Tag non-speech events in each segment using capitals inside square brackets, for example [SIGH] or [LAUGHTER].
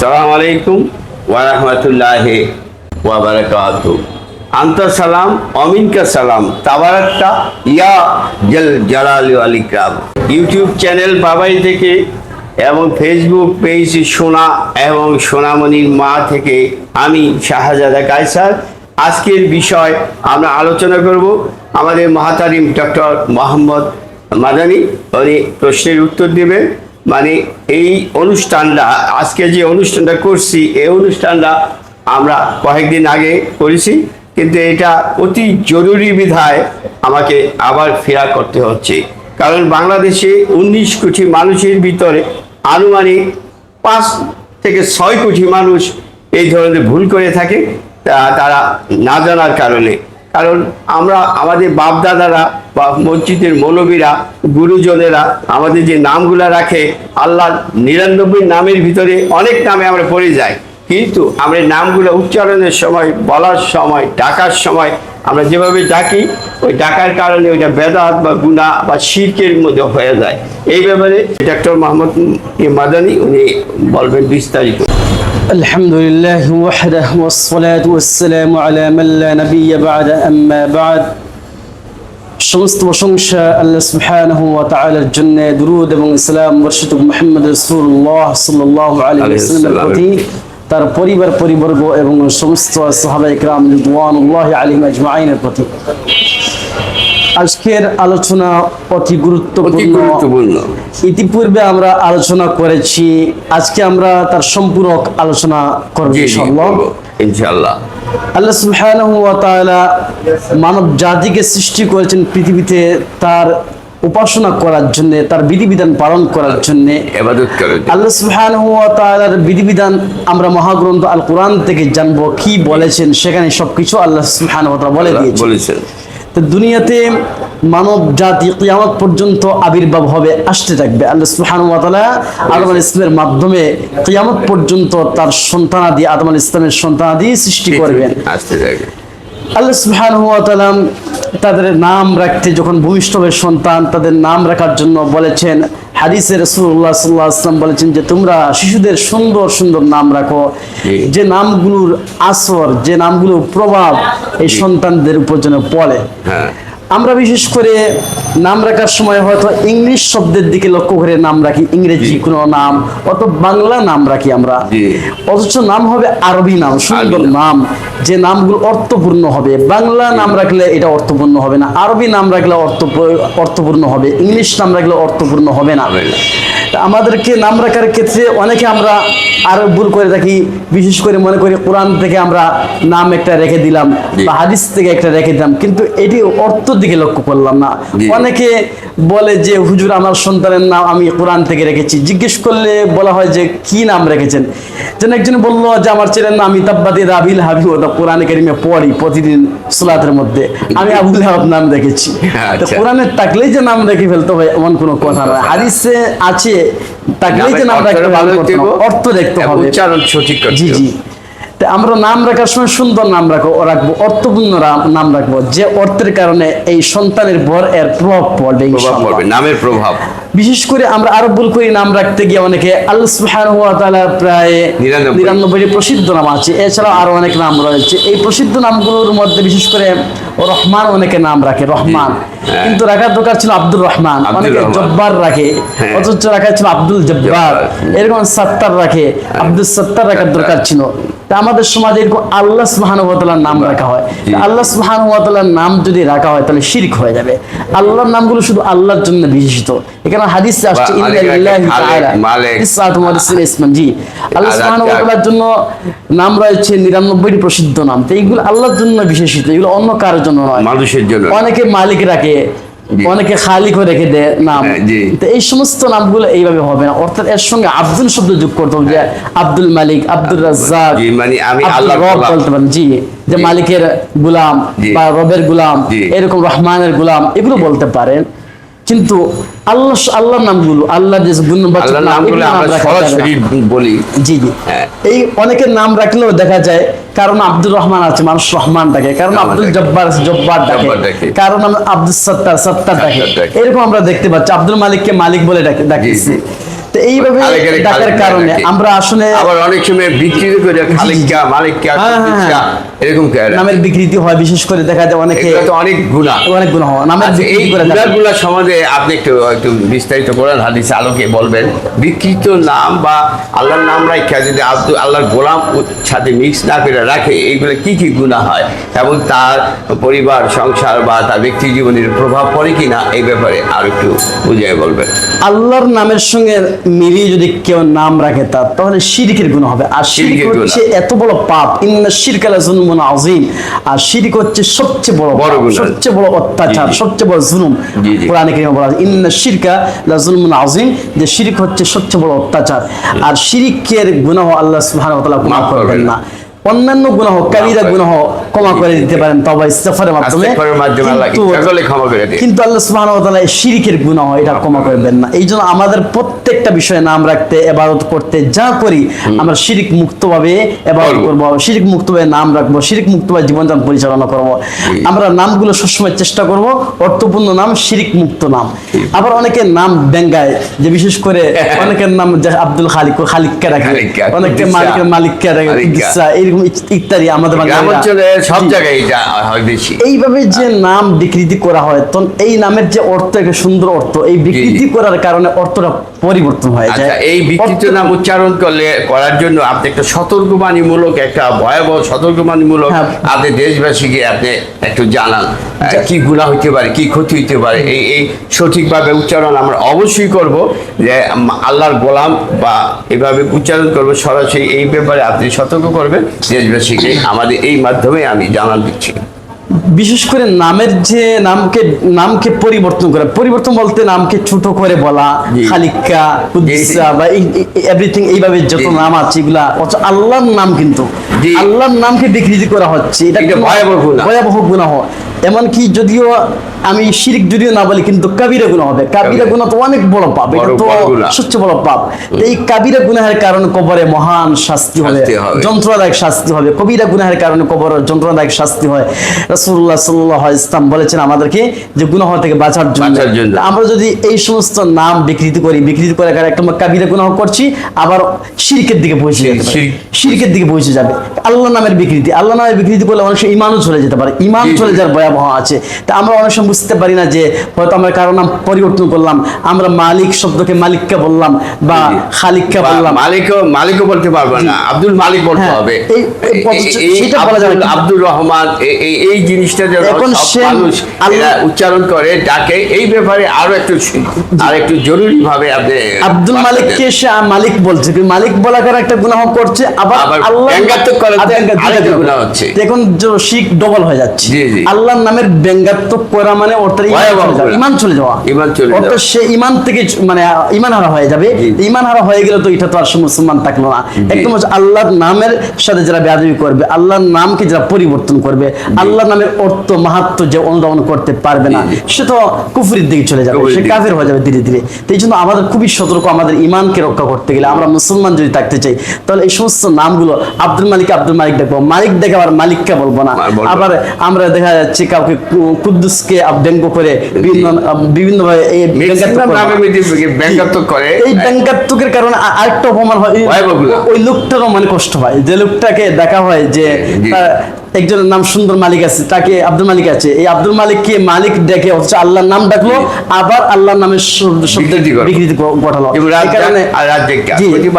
সালাম আলাইকুম ওয়ারহমতুল্লাহ ওয়াবারাকাত আন্তর সালাম, অমিনকা সালাম তাবারাকটা ইয়া জল জালাল আলিকাম ইউটিউব চ্যানেল বাবাই থেকে এবং ফেসবুক পেজ সোনা এবং সোনামণির মা থেকে আমি শাহজাদা কায়সার। আজকের বিষয় আমরা আলোচনা করব আমাদের মহাতারিম ডক্টর মোহাম্মদ মাদানি। উনি প্রশ্নের উত্তর দেবেন। মানে এই অনুষ্ঠানটা, আজকে যে অনুষ্ঠানটা করছি, এই অনুষ্ঠানটা আমরা কয়েকদিন আগে করেছি, কিন্তু এটা অতি জরুরি বিধায় আমাকে আবার ফেরা করতে হচ্ছে। কারণ বাংলাদেশে উনিশ কোটি মানুষের ভিতরে আনুমানিক পাঁচ থেকে ছয় কোটি মানুষ এই ধরনের ভুল করে থাকে তারা না জানার কারণে। কারণ আমরা আমাদের বাপদাদারা বা মসজিদের মৌলবীরা, গুরুজনেরা আমাদের যে নামগুলা রাখে আল্লাহ নিরানব্বই নামের ভিতরে অনেক নামে আমরা পড়ে যাই। কিন্তু আমরা নামগুলো উচ্চারণের সময়, বলার সময়, ডাকার সময় আমরা যেভাবে ডাকি, ওই ডাকার কারণে ওইটা বেদাত বা গুণা বা শিরকের মধ্যে হয়ে যায়। এই ব্যাপারে ডক্টর মোহাম্মদ মাদানি, উনি বলবেন বিস্তারিত। الحمد لله وحده والصلاة والسلام على من لا نبي بعد أما بعد সমস্ত প্রশংসা আল্লাহ সুবহানাহু ওয়া তাআলার জন্য দুরূদ এবং ইসলাম বর্ষিত মুহাম্মদ রাসূলুল্লাহ সাল্লাল্লাহু আলাইহি ওয়াসাল্লামের প্রতি তার পরিবার পরিবর্গ এবং সমস্ত সাহাবা ইকরাম রিদওয়ানুল্লাহি আলাইহিম আজমাইনের প্রতি আজকের আলোচনা অতি গুরুত্বপূর্ণ। ইতিপূর্বে আমরা আলোচনা করেছি আজকে আমরা তার সম্পূরক আলোচনা করব ইনশাআল্লাহ। আল্লাহ সুবহানাহু ওয়া তাআলা মানব জাতিকে সৃষ্টি করেছেন পৃথিবীতে তার উপাসনা করার জন্য তার বিধিবিধান পালন করার জন্য। আল্লাহ সুবহানাহু ওয়া তাআলার বিধিবিধান আমরা মহাগ্রন্থ আল কোরআন থেকে জানব কি বলেছেন সেখানে সবকিছু আল্লাহ সুবহানাহু ওয়া তাআলা বলে দিয়েছেন। বলেছেন। তো দুনিয়াতে মানব জাতি কিয়ামত পর্যন্ত আবির্ভাব হবে আসতে থাকবে। আল্লাহ ওয়া আদম আল ইসলামের মাধ্যমে কিয়ামত পর্যন্ত তার সন্তানাদি আদম আল ইসলামের সন্তানাদি সৃষ্টি করবেন। আসতে থাকে আল্লাহ সুহান তাদের নাম রাখতে যখন ভূমিষ্ঠবের সন্তান তাদের নাম রাখার জন্য বলেছেন হাদিসে রসুল্লাহ সাল্লাহ আসলাম বলেছেন যে তোমরা শিশুদের সুন্দর সুন্দর নাম রাখো। যে নামগুলোর আসর যে নামগুলোর প্রভাব এই সন্তানদের উপর যেন পড়ে। হ্যাঁ। আমরা বিশেষ করে নাম রাখার সময় হয়তো ইংলিশ শব্দের দিকে লক্ষ্য করে নাম রাখি ইংরেজি কোনো নাম অত বাংলা নাম রাখি আমরা। অথচ নাম হবে আরবি নাম সুন্দর নাম। যে নামগুলো অর্থপূর্ণ হবে। বাংলা নাম রাখলে এটা অর্থপূর্ণ হবে না আরবি নাম রাখলে অর্থ অর্থপূর্ণ হবে ইংলিশ নাম রাখলে অর্থপূর্ণ হবে না। তা আমাদেরকে নাম রাখার ক্ষেত্রে অনেকে আমরা আরও ভুল করে থাকি বিশেষ করে মনে করি কোরআন থেকে আমরা নাম একটা রেখে দিলাম বা হাদিস থেকে একটা রেখে দিলাম। কিন্তু এটি অর্থ দিকে লক্ষ্য করলাম না। অনেকে বলে যে হুজুর আমার সন্তানের নাম আমি কোরআন থেকে রেখেছি। জিজ্ঞেস করলে বলা হয় যে কি নাম রেখেছেন? যেন একজন বলল যে আমার ছেলের নাম ইতাব্বাদি রাবিল হাবিব ওটা কোরআন কারিমে পড়ি প্রতিদিন সুলাতের মধ্যে। আমি আবুল হাব নাম রেখেছি। [LAUGHS] তো আচ্ছা। তাকলেই যে নাম রেখে ফেলতে হয় এমন কোনো কথা নয় হাদিসে আছে তাকলেই যে নাম রাখতে হবে। অর্থ দেখতে হবে। উচ্চারণ সঠিক জি জি। তা আমরা নাম রাখার সময় সুন্দর নাম রাখব রাখব অর্থপূর্ণ নাম রাখব যে অর্থের কারণে এই সন্তানের পর এর প্রভাব পড়বে প্রভাব পড়বে নামের প্রভাব বিশেষ করে আমরা আরও ভুল করি নাম রাখতে গিয়ে অনেকে আল্লাহ সুবহানাহু ওয়া তাআলা প্রায় নিরানব্বই। নিরানব্বইটি প্রসিদ্ধ নাম আছে এছাড়াও আরও অনেক নাম রয়েছে এই প্রসিদ্ধ নামগুলোর মধ্যে বিশেষ করে রহমান অনেকে নাম রাখে রহমান। কিন্তু রাখার দরকার ছিল আব্দুর রহমান। অনেকে জব্বার রাখে হ্যাঁ। অথচ রাখা ছিল আব্দুল জব্বার। এরকম সত্তার রাখে আব্দুল সত্তার রাখার দরকার ছিল। তা আমাদের সমাজে এরকম আল্লাহ সুবহানাহু ওয়া নাম রাখা হয়। আল্লাহ সুবহানাহু ওয়া নাম যদি রাখা হয় তাহলে শিরক হয়ে যাবে। আল্লাহর নামগুলো শুধু আল্লাহর জন্য বিশিষ্ট এখানে হাদিসে আসছে ইসমান জি। আল্লাহ। তাআলার জন্য নাম রয়েছে 99টি প্রসিদ্ধ নাম। তো এইগুলো আল্লাহর জন্য বিশেষিত এগুলো অন্য কারোর জন্য নয়। মানুষের জন্য। অনেকে মালিক রাখে। অনেকে খালিকও রেখে দেয় নাম। হ্যাঁ, তো এই সমস্ত নামগুলো এইভাবে হবে না। অর্থাৎ এর সঙ্গে আব্দুল শব্দ যোগ করতে হবে যে আব্দুল মালিক আব্দুল রাজ্জাক মানে আমি আল্লাহর রব বলতে পারেন। জি যে মালিকের গুলাম বা রবের গুলাম এরকম রহমানের গুলাম এগুলো বলতে পারেন। কিন্তু আল্লাহ আল্লাহর নামগুলো আল্লাহ যে গুণবাচক নামগুলো আমরা। সরাসরি বলি। জি জি। হ্যাঁ। এই অনেকের নাম রাখলেও দেখা যায় কারণ আব্দুর রহমান আছে মানুষ রহমান ডাকে কারণ আব্দুল জব্বার আছে জব্বার ডাকে। কারণ আব্দুল সত্তার সত্তার ডাকে। এরকম আমরা দেখতে পাচ্ছি আব্দুল মালিককে মালিক বলে ডাকে ডাকিছি তো এইভাবে ডাকার কারণে আমরা আসলে আবার অনেক সময় বিক্রি করে খালিকা মালিকা হ্যাঁ, হ্যাঁ, কুদ্দুসা, এরকম নামের বিকৃতি হয় বিশেষ করে দেখা যায় অনেকে অনেক গুণা। অনেক গুণ হয় নামের আচ্ছা, এই। গুণাগুলো সম্বন্ধে আপনি একটু একটু বিস্তারিত হাদিস আলোকে বলবেন। বিকৃত নাম বা আল্লাহর নাম রাখা যদি আব্দুল আল্লাহর গোলাম সাথে মিক্স না করে রাখে এইগুলো কি কি গুণা হয়? এবং তার পরিবার সংসার বা তার ব্যক্তি জীবনের প্রভাব পড়ে কিনা এই ব্যাপারে আর একটু বুঝিয়ে বলবেন। আল্লাহর নামের সঙ্গে মিলিয়ে যদি কেউ নাম রাখে তার তাহলে শিরিকের গুণ হবে। আর শিরিক হচ্ছে এত বড় পাপ। ইন্না আযীম। আর শিরিক হচ্ছে সবচেয়ে বড় পাপ, সবচেয়ে বড় অত্যাচার। সবচেয়ে বড় জুলুম। কোরআনে কারিমে বলা আছে ইন্না শিরকা আযীম যে শিরিক হচ্ছে সবচেয়ে বড় অত্যাচার। আর শিরিকের গুনাহ আল্লাহ সুবহানাহু ওয়া তাআলা ক্ষমা করবেন না। অন্যান্য গুনাহ কাবিরা করবেন। গুনাহ ক্ষমা করে দিতে পারেন তবে ইস্তেগফারের মাধ্যমে। কিন্তু- আল্লাহ সুবহানাহু ওয়া তাআলা শিরকের গুনাহ এটা ক্ষমা করবেন না। এই জন্য আমাদের প্রত্যেকটা বিষয়ে নাম রাখতে এবাদত করতে যা করি আমরা শিরিক মুক্তভাবে এবাদত করব। করব শিরিক মুক্তভাবে নাম রাখব শিরিক মুক্তভাবে জীবনযাপন পরিচালনা করব। আমরা নামগুলো সবসময় চেষ্টা করব অর্থপূর্ণ নাম শিরিক মুক্ত নাম। আবার অনেকে নাম ব্যঙ্গায় যে বিশেষ করে অনেকের নাম আব্দুল খালিক খালিককে রাখে খালিক্কা, অনেকে মালিকের মালিককে রাখে মালিক্কা। ইত্যাদি আমাদের অঞ্চলে সব জায়গায় এটা হয় বেশি। এইভাবে যে নাম বিকৃতি করা হয় তখন এই নামের যে অর্থ একটা সুন্দর অর্থ এই বিকৃতি করার কারণে অর্থটা পরিবর্তন হয়ে যায়। আচ্ছা এই বিকৃত নাম উচ্চারণ করলে করার জন্য আপনি একটা সতর্কবাণীমূলক একটা ভয়াবহ সতর্কবাণীমূলক হ্যাঁ। আপনি দেশবাসীকে আপনি একটু জানান কি গুণা হইতে পারে কি ক্ষতি হইতে পারে। এই এই সঠিকভাবে উচ্চারণ আমরা অবশ্যই করব যে আল্লাহর গোলাম বা এভাবে উচ্চারণ করব সরাসরি এই ব্যাপারে আপনি সতর্ক করবেন। দেশবাসীকে আমাদের এই মাধ্যমে আমি জানান দিচ্ছি। বিশেষ করে নামের যে নামকে নামকে পরিবর্তন করা পরিবর্তন বলতে নামকে ছোট করে বলা খালিকা কুদ্দিসা বা এভরিথিং এইভাবে যত নাম আছে এগুলা আল্লাহর নাম কিন্তু। আল্লাহর নামকে বিকৃতি করা হচ্ছে। এটা ভয়াবহ। ভয়াবহ গুনাহ। এমনকি যদিও আমি শিরিক যদিও না বলি কিন্তু কাবিরা গুনাহ হবে। কাবিরা। গুনাহ তো অনেক বড় পাপ। এটা তো সবচেয়ে বড় পাপ। এই কাবিরা গুনাহের কারণে কবরে মহান শাস্তি হবে। যন্ত্রণাদায়ক শাস্তি হবে। কবিরা গুনাহের কারণে কবর যন্ত্রণাদায়ক শাস্তি হয়। রাসূলুল্লাহ সাল্লাল্লাহু আলাইহি ইসলাম বলেছেন আমাদেরকে যে গুনাহ থেকে বাঁচার জন্য। আমরা যদি এই সমস্ত নাম বিকৃতি করি বিকৃতি করে একটা কাবিরা গুনাহ করছি আবার শিরকের দিকে পৌঁছে পারে। শিরকের দিকে পৌঁছে যাবে। আল্লাহ নামের বিকৃতি আল্লাহ নামের বিকৃতি করলে অনেক সময় ইমানও চলে যেতে পারে। ইমান। চলে যাওয়ার ভয়াবহ আছে। তা আমরা অনেক সময় বুঝতে পারি না যে হয়তো আমরা কারও নাম পরিবর্তন করলাম আমরা মালিক শব্দকে মালিককে বললাম বা খালিককে বললাম। মালিকও মালিকও বলতে পারবে না। আব্দুল মালিক বলতে হ্যাঁ, হবে। এই- সেটা বলা যাবে আব্দুল- রহমান এই এই জিনিসটা যেন এখন মানুষ আল্লাহ- উচ্চারণ করে ডাকে এই ব্যাপারে আরও একটু আর একটু জরুরি ভাবে আপনি আব্দুল মালিককে। সে মালিক বলছে মালিক বলা কারণে একটা গুনাহ করছে আবার আল্লাহ ব্যঙ্গাত্মক আরেকটা গুনাহ হচ্ছে। এখন শিখ ডবল হয়ে যাচ্ছে। আল্লাহর নামের ব্যঙ্গাত্মক করা মানে অর্থাৎ ইমান চলে যাওয়া ইমান চলে যাওয়া। অর্থাৎ সে ইমান থেকে মানে ইমান হারা হয়ে যাবে। ইমান হারা হয়ে গেলে তো এটা তো আর মুসলমান থাকল না। একদম আল্লাহর নামের সাথে যারা বেয়াদবি করবে আল্লাহর নামকে যারা পরিবর্তন করবে আল্লাহর নামের অর্থ মাহাত্ম যে অনুধাবন করতে পারবে না। সে তো কুফরির দিকে চলে যাবে সে কাফের হয়ে যাবে ধীরে ধীরে। তো এই জন্য আমাদের খুবই সতর্ক আমাদের ইমানকে রক্ষা করতে গেলে। আমরা মুসলমান যদি থাকতে চাই তাহলে এই সমস্ত নামগুলো আব্দুল মালিক আব্দুল মালিক দেখব। মালিক দেখে আবার মালিককে বলব না। আবার আমরা দেখা যাচ্ছে কাউকে কুদ্দুসকে ব্যঙ্গ করে বিভিন্ন বিভিন্ন ভাবে এই ব্যঙ্গাত্মকের কারণে আরেকটা অপমান হয়। ওই লোকটারও মানে কষ্ট হয়। যে লোকটাকে দেখা হয় যে একজনের নাম সুন্দর মালিক আছে তাকে আব্দুল মালিক আছে। এই আব্দুল মালিক কে মালিক ডেকে অথচ আল্লাহর নাম ডাকলো আবার আল্লাহর নামের শব্দ শব্দের বিকৃতি ঘটালো।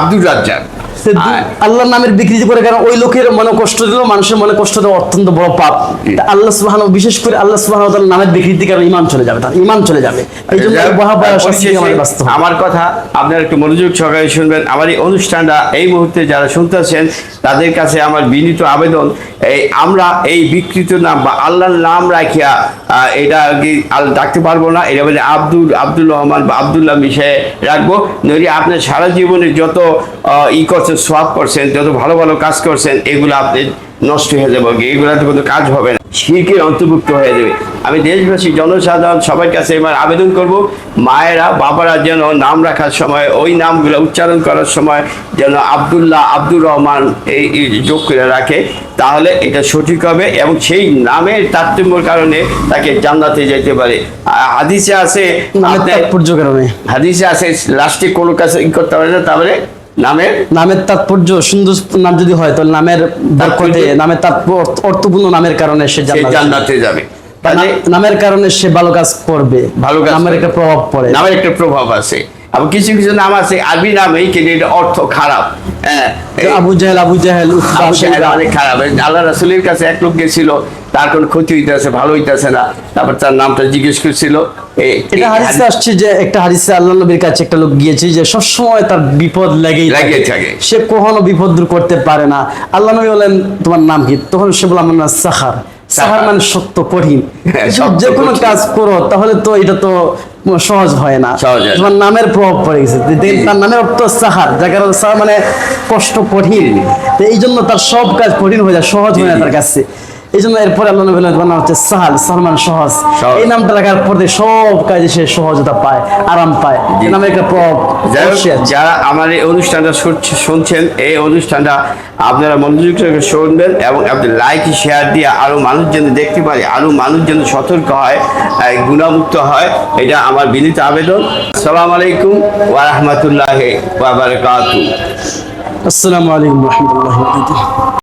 আব্দুল রাজ্জাক। আল্লাহর নামের বিকৃতি করে কারণ ওই লোকের মনে কষ্ট দিল মানুষের মনে কষ্ট দেওয়া অত্যন্ত বড় পাপ। আল্লাহ সুবহান বিশেষ করে আল্লাহ সুবহান নামের বিকৃতি কারণ ইমান চলে যাবে তার ইমান চলে যাবে। এই জন্য। আমার কথা আপনারা একটু মনোযোগ সহকারে শুনবেন। আমার এই অনুষ্ঠানটা এই মুহূর্তে যারা শুনতেছেন তাদের কাছে আমার বিনীত আবেদন এই আমরা এই বিকৃত নাম বা আল্লাহর নাম রাখিয়া এটা কি ডাকতে পারব না। এটা বলে আব্দুল আব্দুল রহমান বা আবদুল্লাহ মিশে রাখব। নইলে আপনার সারা জীবনে যত ই করছেন সোয়াব করছেন যত ভালো ভালো কাজ করছেন এগুলো আপনি নষ্ট হয়ে যাবে এগুলোতে কোনো কাজ হবে না। শিরকের অন্তর্ভুক্ত হয়ে যাবে। আমি দেশবাসী জনসাধারণ সবার কাছে এবার আবেদন করব মায়েরা বাবারা যেন নাম রাখার সময় ওই নামগুলো উচ্চারণ করার সময় যেন আব্দুল্লাহ আব্দুর রহমান এই যোগ করে রাখে তাহলে এটা সঠিক হবে এবং সেই নামের তারতম্যর কারণে তাকে জান্নাতে যেতে পারে। হাদিসে আছে হাদিসে আছে লাস্টে কোনো কাছে ই করতে পারে না তাহলে নামের? নামের তাৎপর্য সুন্দর নাম যদি হয় তাহলে নামের বরকতে নামের তাৎপর্য অর্থপূর্ণ নামের কারণে সে জান্নাতে যাবে। নামের কারণে সে ভালো কাজ করবে। ভালো কাজ নামের একটা প্রভাব পড়ে। নামের একটা প্রভাব আছে। আবার কিছু কিছু নাম আছে আরবি নামেই কিন্তু এটা অর্থ খারাপ। আবু জাহেল আবু জাহেল আবু জাহেল অনেক খারাপ। আল্লাহ রাসুলের কাছে এক লোক গেছিল তার কোনো ক্ষতি হইতেছে ভালো হইতেছে না। তারপর তার নামটা জিজ্ঞেস করছিল এটা এই আসছে যে একটা হাদিসে আল্লাহ নবীর কাছে একটা লোক গিয়েছে যে সবসময় তার বিপদ লেগেই থাকে। সে কখনো বিপদ দূর করতে পারে না। আল্লাহ নবী বলেন তোমার নাম কি? তখন সে বললাম আমার নাম সাহার সাহার মানে সত্য কঠিন। হ্যাঁ, যে- কোনো কাজ করো তাহলে তো এটা তো সহজ হয় না। তোমার নামের প্রভাব পড়ে গেছে। তার নামের অর্থ সাহার। যার কারণে সাহার মানে কষ্ট কঠিন। তো এই জন্য তার সব কাজ কঠিন হয়ে যায় সহজ হয় না। তার কাছে। এই জন্য এরপরে আল্লাহ নবী হচ্ছে সাহাল সাহাল মানে সহজ। এই নামটা রাখার পর সব কাজে সে সহজতা পায় আরাম পায়। নামে একটা প্রভাব। যারা আমার এই অনুষ্ঠানটা শুনছ- শুনছেন এই অনুষ্ঠানটা আপনারা মনোযোগ সহকারে শুনবেন এবং আপনি লাইক শেয়ার দিয়ে আরও মানুষ যেন দেখতে পারে আরও মানুষ যেন সতর্ক হয় গুণামুক্ত হয় এটা আমার বিনীত আবেদন। সালাম আলাইকুম ওয়া রাহমাতুল্লাহি ওয়া আসসালামু আলাইকুম রহমতুল্লাহ